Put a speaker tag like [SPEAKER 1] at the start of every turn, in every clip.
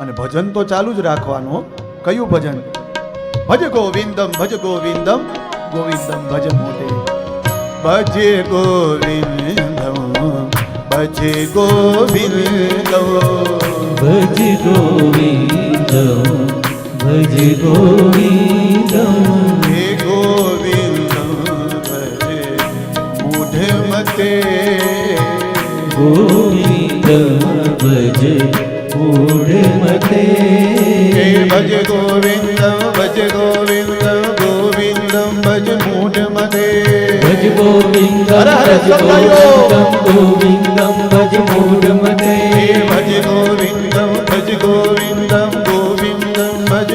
[SPEAKER 1] અને ભજન તો ચાલુ જ રાખવાનું કયું ભજન? ભજ ગોવિંદમ ભજ ગોવિંદમ ગોવિંદમ ભજ મોટે. ભજ ગોવિંદમ ભજ ગોવિંદમ.
[SPEAKER 2] ભજ ગોવિંદમ ભજ ગોવિંદમ.
[SPEAKER 1] હે ગોવિંદમ ભજ મૂઢ મતે.
[SPEAKER 2] ગોવિંદ ભજ મૂઢ મતે
[SPEAKER 1] હે ભજ ગોવિંદમ ભજ ગોવિંદમ ગોવિંદમ ભજ મૂઢ મતે
[SPEAKER 2] ભજ ગોવિંદમ
[SPEAKER 1] હર હર
[SPEAKER 2] ભજ
[SPEAKER 1] સદાયો.
[SPEAKER 2] ગોવિંદમ ગોવિંદમ ભજ મૂઢ મતે
[SPEAKER 1] હે ભજ ગોવિંદમ ભજ ગોવિંદમ भज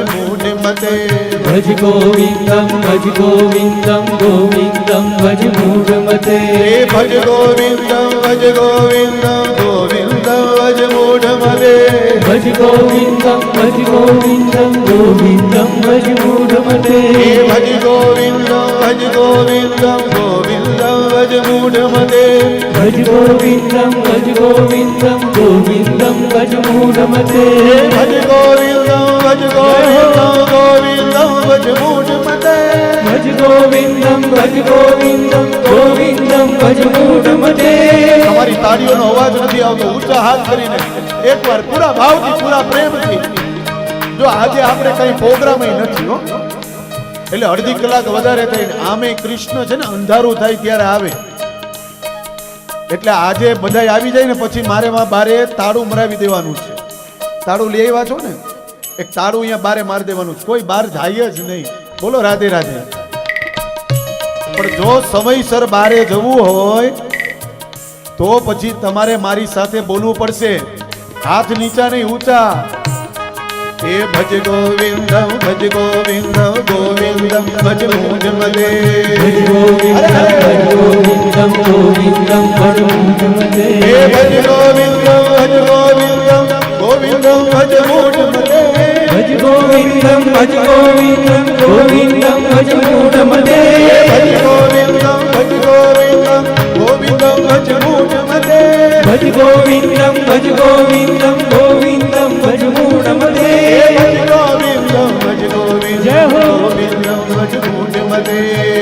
[SPEAKER 1] ભજ મૂઢ મતે
[SPEAKER 2] ભજ ગોવિંદમ ભજ ગોવિંદમ ગોવિંદમ ભજ
[SPEAKER 1] ગોવિંદમ ભજ ગોવિંદમ ગોવિંદમ ભજ મૂઢ મતે
[SPEAKER 2] ભજ ગોવિંદમ. ભજ ગોવિંદમ ગોવિંદમ ભજ મૂઢ મતે
[SPEAKER 1] હે ભજ ગોવિંદમ ભજ ગોવિંદમ ગોવિંદમ ભજ મૂઢ મતે
[SPEAKER 2] ભજ ગોવિંદમ ભજ ગોવિંદમ ગોવિંદમ ભજ મૂઢ મતે
[SPEAKER 1] ભજ ગોવિંદમ ભજ ગોવિંદમ ગોવિંદમ ભજ મૂઢ મતે
[SPEAKER 2] ભજ ગોવિંદમ ભજ ગોવિંદમ ગોવિંદમ ભજ મૂઢ મતે
[SPEAKER 1] તમારી તાળીઓનો અવાજ નથી આવતો ઊંચા હાથ કરીને. એકવાર પૂરા ભાવથી, પૂરા પ્રેમથી. જો આજે આપણે કઈ પ્રોગ્રામ નથી, હો. એટલે અડધી કલાક વધારે થઈને આમે કૃષ્ણ છે ને અંધારું થાય ત્યારે આવે. એટલે આજે બધાય આવી જાય ને, પછી મારે માં બારે તાળું મરાવી દેવાનું છે. તાળું લઈ આવ્યા છો ને? એક તાળું અહીંયા બારે મારી દેવાનું છે. કોઈ બહાર જાય જ નહીં. બોલો રાધે રાધે. પણ જો સમયસર બારે જવું હોય, તો પછી તમારે મારી સાથે બોલવું પડશે. હાથ નીચા નહીં ઊંચા. એ ભજ ગોવિંદ ભજ ગોવિંદ ગોવિંદ ભજ મુજ મદે
[SPEAKER 2] ભજ ગોવિંદ ભજ ગોવિંદ ગોવિંદ ભજ મુજ મતે
[SPEAKER 1] હે ભજ ગોવિંદ ભજ ગોવિંદ ગોવિંદ ભજ મુજ મદે
[SPEAKER 2] ભજ ગોવિંદ ભજ ગોવિંદ ગોવિંદમ భజ గోవిందం
[SPEAKER 1] భజ గోవిందం గోవిందం భజ మూఢమదే భజ గోవిందం భజ
[SPEAKER 2] గోవిందం గోవిందం భజ మూఢమదే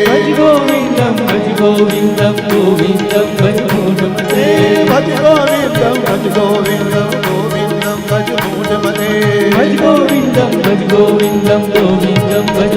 [SPEAKER 2] భజ గోవిందం భజ గోవిందం
[SPEAKER 1] గోవిందం భజ మూఢమదే భజ
[SPEAKER 2] గోవిందం భజ
[SPEAKER 1] గోవిందం గోవిందం భజ మూఢమదే
[SPEAKER 2] భజ గోవిందం భజ గోవిందం గోవిందం భజ